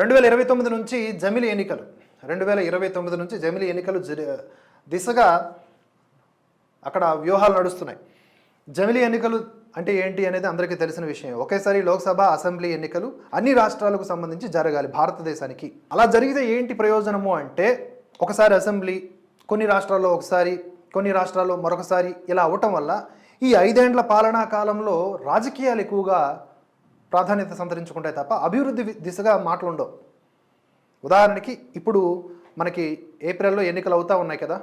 రెండు వేల ఇరవై తొమ్మిది నుంచి జమిలి ఎన్నికలు. రెండు వేల ఇరవై తొమ్మిది నుంచి జమిలి ఎన్నికలు జరి- దిశగా అక్కడ వ్యూహాలు నడుస్తున్నాయి. జమిలి ఎన్నికలు అంటే ఏంటి అనేది అందరికీ తెలిసిన విషయం. ఒకేసారి లోక్సభ అసెంబ్లీ ఎన్నికలు అన్ని రాష్ట్రాలకు సంబంధించి జరగాలి భారతదేశానికి. అలా జరిగితే ఏంటి ప్రయోజనము అంటే ఒకసారి అసెంబ్లీ కొన్ని రాష్ట్రాల్లో ఒకసారి కొన్ని రాష్ట్రాల్లో మరొకసారి ఇలా అవటం వల్ల ఈ ఐదేండ్ల పాలనా కాలంలో రాజకీయాలు ఎక్కువగా ప్రాధాన్యత సంతరించుకుంటాయి తప్ప అభివృద్ధి దిశగా మాటలు ఉండవు ఉదాహరణకి ఇప్పుడు మనకి ఏప్రిల్లో ఎన్నికలు అవుతూ ఉన్నాయి కదా.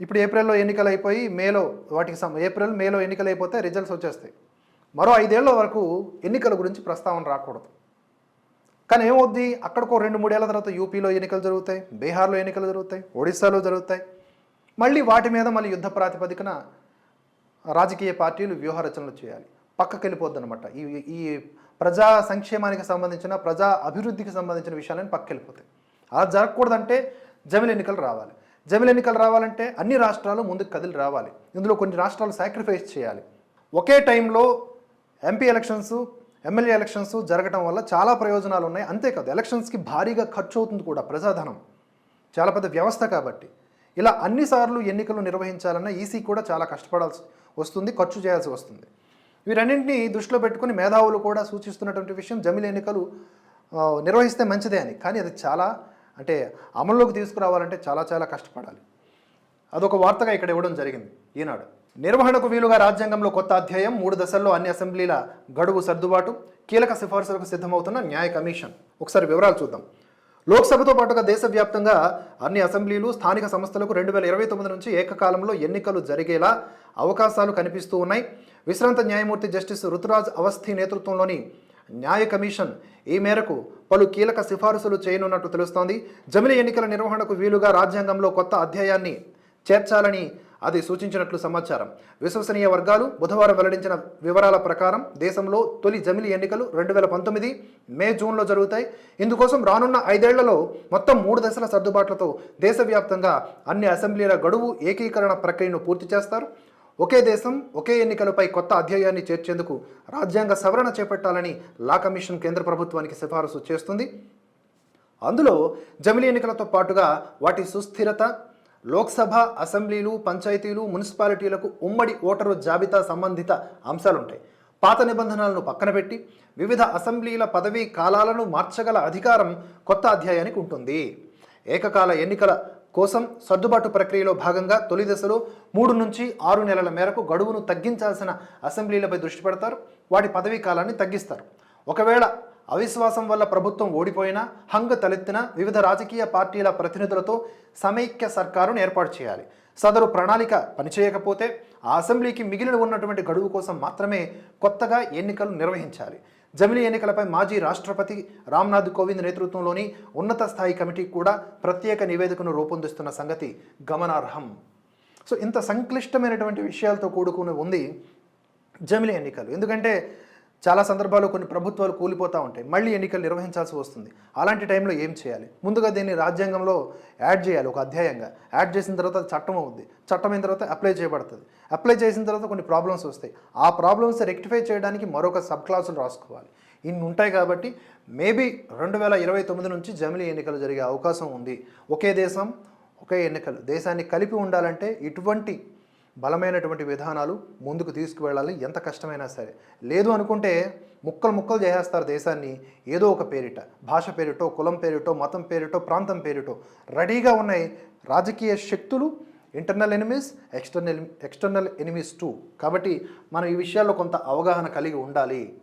ఇప్పుడు ఏప్రిల్లో ఎన్నికలు అయిపోయి మేలో వాటికి సం ఏప్రిల్ మేలో ఎన్నికలు అయిపోతే రిజల్ట్స్ వచ్చేస్తాయి. మరో ఐదేళ్ళ వరకు ఎన్నికల గురించి ప్రస్తావన రాకూడదు. కానీ ఏమవుద్ది? అక్కడికో రెండు మూడేళ్ళ తర్వాత యూపీలో ఎన్నికలు జరుగుతాయి బీహార్లో ఎన్నికలు జరుగుతాయి ఒడిశాలో జరుగుతాయి. మళ్ళీ వాటి మీద మళ్ళీ యుద్ధ ప్రాతిపదికన రాజకీయ పార్టీలు వ్యూహ రచనలు చేయాలి. పక్కకి వెళ్ళిపోద్ది అనమాట ఈ ఈ ప్రజా సంక్షేమానికి సంబంధించిన ప్రజా అభివృద్ధికి సంబంధించిన విషయాలని పక్కకి వెళ్ళిపోతాయి అలా జరగకూడదంటే జమిలి ఎన్నికలు రావాలి. జమిలి ఎన్నికలు రావాలంటే అన్ని రాష్ట్రాలు ముందుకు కదిలి రావాలి. ఇందులో కొన్ని రాష్ట్రాలు సాక్రిఫైస్ చేయాలి. ఒకే టైంలో ఎంపీ ఎలక్షన్స్ ఎమ్మెల్యే ఎలక్షన్స్ జరగడం వల్ల చాలా ప్రయోజనాలు ఉన్నాయి. అంతేకాదు ఎలక్షన్స్కి భారీగా ఖర్చు అవుతుంది కూడా ప్రజాధనం. చాలా పెద్ద వ్యవస్థ కాబట్టి. ఇలా అన్నిసార్లు ఎన్నికలు నిర్వహించాలన్న ఈసీ కూడా చాలా కష్టపడాల్సి వస్తుంది ఖర్చు చేయాల్సి వస్తుంది. వీరన్నింటినీ దృష్టిలో పెట్టుకుని మేధావులు కూడా సూచిస్తున్నటువంటి విషయం జమిలి ఎన్నికలు నిర్వహిస్తే మంచిదే అని. కానీ అది చాలా అంటే అమల్లోకి తీసుకురావాలంటే చాలా చాలా కష్టపడాలి. అదొక వార్తగా ఇక్కడ ఇవ్వడం జరిగింది ఈనాడు. నిర్వహణకు వీలుగా రాజ్యాంగంలో కొత్త అధ్యాయం మూడు దశల్లో అన్ని అసెంబ్లీల గడువు సర్దుబాటు కీలక సిఫార్సులకు సిద్ధమవుతున్న న్యాయ కమిషన్. ఒకసారి వివరాలు చూద్దాం. లోక్సభతో పాటుగా దేశవ్యాప్తంగా అన్ని అసెంబ్లీలు స్థానిక సంస్థలకు రెండు వేల ఇరవై తొమ్మిది నుంచి ఏకకాలంలో ఎన్నికలు జరిగేలా అవకాశాలు కనిపిస్తూ ఉన్నాయి. విశ్రాంత న్యాయమూర్తి జస్టిస్ రుతురాజ్ అవస్థి నేతృత్వంలోని న్యాయ కమిషన్ ఈ మేరకు పలు కీలక సిఫారసులు చేయనున్నట్టు తెలుస్తోంది. జమిలి ఎన్నికల నిర్వహణకు వీలుగా రాజ్యాంగంలో కొత్త అధ్యాయాన్ని చేర్చాలని అది సూచించినట్లు సమాచారం. విశ్వసనీయ వర్గాలు బుధవారం వెల్లడించిన వివరాల ప్రకారం దేశంలో తొలి జమిలి ఎన్నికలు రెండు వేల పంతొమ్మిది మే జూన్లో జరుగుతాయి. ఇందుకోసం రానున్న ఐదేళ్ళలో మొత్తం మూడు దశల సర్దుబాట్లతో దేశవ్యాప్తంగా అన్ని అసెంబ్లీల గడువు ఏకీకరణ ప్రక్రియను పూర్తి చేస్తారు. ఒకే దేశం ఒకే ఎన్నికలపై కొత్త అధ్యాయాన్ని చేర్చేందుకు రాజ్యాంగ సవరణ చేపట్టాలని లా కమిషన్ కేంద్ర ప్రభుత్వానికి సిఫారసు చేస్తుంది. అందులో జమిలి ఎన్నికలతో పాటుగా వాటి సుస్థిరత లోక్సభ అసెంబ్లీలు పంచాయతీలు మున్సిపాలిటీలకు ఉమ్మడి ఓటరు జాబితా సంబంధిత అంశాలుంటాయి. పాత నిబంధనలను పక్కన పెట్టి వివిధ అసెంబ్లీల పదవీ కాలాలను మార్చగల అధికారం కొత్త అధ్యాయానికి ఉంటుంది. ఏకకాల ఎన్నికల కోసం సర్దుబాటు ప్రక్రియలో భాగంగా తొలి దశలో మూడు నుంచి ఆరు నెలల మేరకు గడువును తగ్గించాల్సిన అసెంబ్లీలపై దృష్టి పెడతారు. వాటి పదవీ కాలాన్ని తగ్గిస్తారు. ఒకవేళ అవిశ్వాసం వల్ల ప్రభుత్వం ఓడిపోయినా హంగ తలెత్తిన వివిధ రాజకీయ పార్టీల ప్రతినిధులతో సమైక్య సర్కారును ఏర్పాటు చేయాలి. సదరు ప్రణాళిక పనిచేయకపోతే ఆ అసెంబ్లీకి మిగిలిన ఉన్నటువంటి గడువు కోసం మాత్రమే కొత్తగా ఎన్నికలు నిర్వహించాలి. జమిలి ఎన్నికలపై మాజీ రాష్ట్రపతి రామ్నాథ్ కోవింద్ నేతృత్వంలోని ఉన్నత స్థాయి కమిటీ కూడా ప్రత్యేక నివేదికను రూపొందిస్తున్న సంగతి గమనార్హం. సో ఇంత సంక్లిష్టమైనటువంటి విషయాలతో కూడుకుని ఉంది జమిలి ఎన్నికలు. ఎందుకంటే చాలా సందర్భాల్లో కొన్ని ప్రభుత్వాలు కూలిపోతూ ఉంటాయి. మళ్ళీ ఎన్నికలు నిర్వహించాల్సి వస్తుంది. అలాంటి టైంలో ఏం చేయాలి? ముందుగా దీన్ని రాజ్యాంగంలో యాడ్ చేయాలి ఒక అధ్యాయంగా. యాడ్ చేసిన తర్వాత చట్టం అవుద్ది. చట్టం అయిన తర్వాత అప్లై చేయబడుతుంది. అప్లై చేసిన తర్వాత కొన్ని ప్రాబ్లమ్స్ వస్తాయి. ఆ ప్రాబ్లమ్స్ రెక్టిఫై చేయడానికి మరొక సబ్ క్లాసులు రాసుకోవాలి. ఇన్ని ఉంటాయి కాబట్టి మేబీ రెండు వేల ఇరవై తొమ్మిది నుంచి జమిలీ ఎన్నికలు జరిగే అవకాశం ఉంది. ఒకే దేశం ఒకే ఎన్నికలు. దేశాన్ని కలిపి ఉండాలంటే ఇటువంటి బలమైనటువంటి విధానాలు ముందుకు తీసుకువెళ్ళాలి ఎంత కష్టమైనా సరే. లేదు అనుకుంటే ముక్కలు ముక్కలు చేసేస్తారు దేశాన్ని. ఏదో ఒక పేరిట. భాష పేరిటో కులం పేరిటో మతం పేరిటో ప్రాంతం పేరిటో. రెడీగా ఉన్నాయి రాజకీయ శక్తులు internal enemies external external enemies too కాబట్టి మనం ఈ విషయాల్లో కొంత అవగాహన కలిగి ఉండాలి.